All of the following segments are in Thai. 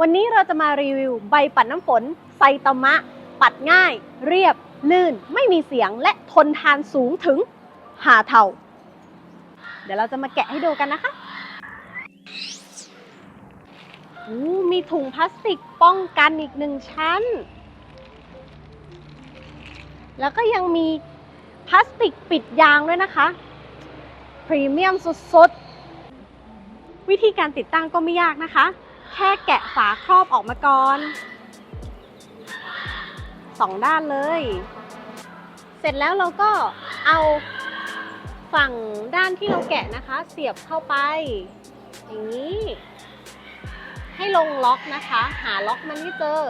วันนี้เราจะมารีวิวใบปัดน้ำฝนไซตามะ ปัดง่าย เรียบ ลื่น ไม่มีเสียงและทนทานสูงถึงหาเท่า เดี๋ยวเราจะมาแกะให้ดูกันนะคะอู้มีถุงพลาสติกป้องกันอีกหนึ่งชั้น แล้วก็ยังมีพลาสติกปิดยางด้วยนะคะ พรีเมียมสุดๆ วิธีการติดตั้งก็ไม่ยากนะคะ แค่แกะฝาครอบออกมาก่อนสองด้านเลย เสร็จแล้วเราก็เอาฝั่งด้านที่เราแกะนะคะ เสียบเข้าไป อย่างนี้ ให้ลงล็อกนะคะ หาล็อกมันให้เจอ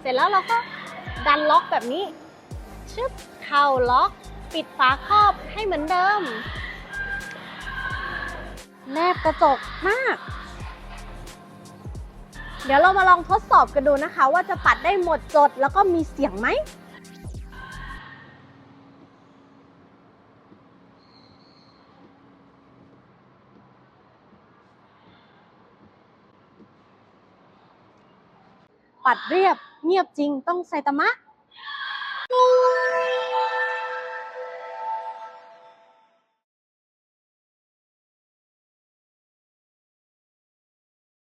เสร็จแล้วเราก็ดันล็อกแบบนี้ ชึบเข้าล็อก ปิดฝาครอบให้เหมือนเดิม บกระจกมาก เดี๋ยวเรามาลองทดสอบกันดูนะคะ ว่าจะปัดได้หมดจดแล้วก็มีเสียงไหมปัดเรียบเงียบจริงต้องไซตามะ